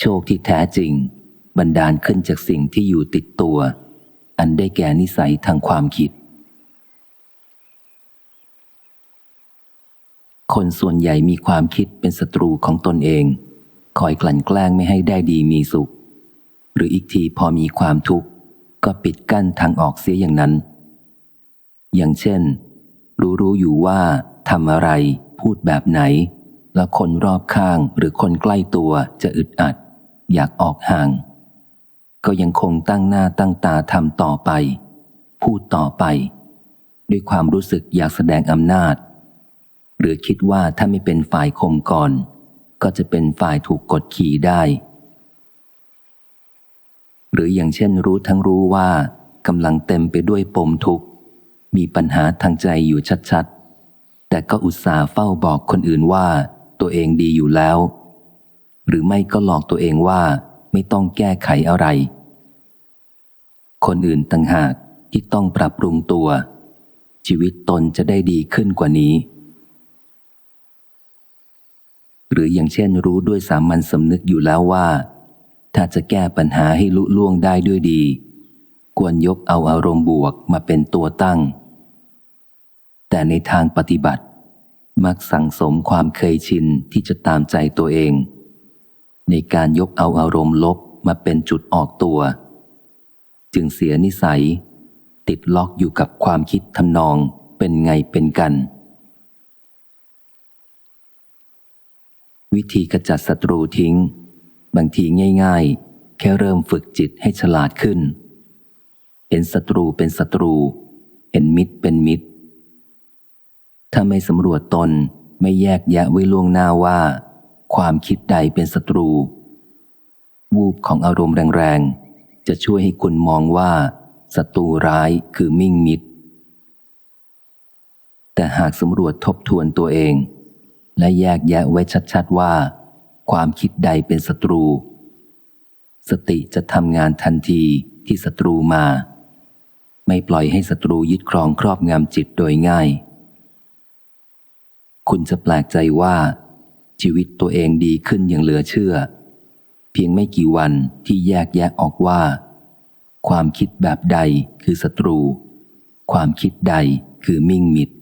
โชคที่แท้จริง บันดาลขึ้นจากสิ่งที่อยู่ติดตัว อันได้แก่นิสัยทางความคิด คนส่วนใหญ่มีความคิดเป็นศัตรูของตนเอง คอยกลั่นแกล้งไม่ให้ได้ดีมีสุข หรืออีกทีพอมีความทุกข์ ก็ปิดกั้นทางออกเสียอย่างนั้น อย่างเช่น รู้รู้อยู่ว่าทำอะไร พูดแบบไหนแล้วคนรอบข้างหรือคนใกล้ตัวจะอึดอัด อยากออกห่าง ก็ยังคงตั้งหน้าตั้งตาทำต่อไป พูดต่อไป ด้วยความรู้สึกอยากแสดงอำนาจ หรือคิดว่าถ้าไม่เป็นฝ่ายคมก่อน ก็จะเป็นฝ่ายถูกกดขี่ได้ หรืออย่างเช่นรู้ทั้งรู้ว่ากำลังเต็มไปด้วยปมทุกข์ มีปัญหาทางใจอยู่ชัดๆ แต่ก็อุตส่าห์เฝ้าบอกคนอื่นว่า ตัวเองดีอยู่แล้ว หรือไม่ก็หลอกตัวเองว่าไม่ต้องแก้ไขอะไร คนอื่นต่างหากที่ต้องปรับปรุงตัว ชีวิตตนจะได้ดีขึ้นกว่านี้ หรืออย่างเช่นรู้ด้วยสามัญสำนึกอยู่แล้วว่า ถ้าจะแก้ปัญหาให้ลุล่วงได้ด้วยดี ควรยกเอาอารมณ์บวกมาเป็นตัวตั้ง แต่ในทางปฏิบัติ มักสั่งสมความเคยชินที่จะตามใจตัวเอง ในการยกเอาอารมณ์ลบมาเป็นจุดออกตัว จึงเสียนิสัย ติดล็อกอยู่กับความคิดทำนองเป็นไงเป็นกัน วิธีขจัดศัตรูทิ้ง บางทีง่าย ๆ แค่เริ่มฝึกจิตให้ฉลาดขึ้น เห็นศัตรูเป็นศัตรู เห็นมิตรเป็นมิตร ถ้าไม่สำรวจตนไม่แยกแยะไว้ล่วงหน้าว่า ความคิดใดเป็นศัตรู วูบของอารมณ์แรงๆ จะช่วยให้คุณมองว่าศัตรูร้ายคือมิ่งมิตร แต่หากสำรวจทบทวนตัวเอง และแยกแยะไว้ชัดๆว่า ความคิดใดเป็นศัตรู สติจะทำงานทันทีที่ศัตรูมา ไม่ปล่อยให้ศัตรูยึดครองครอบงำจิตโดยง่าย คุณจะแปลกใจว่า ชีวิตตัวเองดีขึ้นอย่างเหลือเชื่อ เพียงไม่กี่วันที่แยกแยะออกว่า ความคิดแบบใดคือศัตรู ความคิดใดคือมิ่งมิตร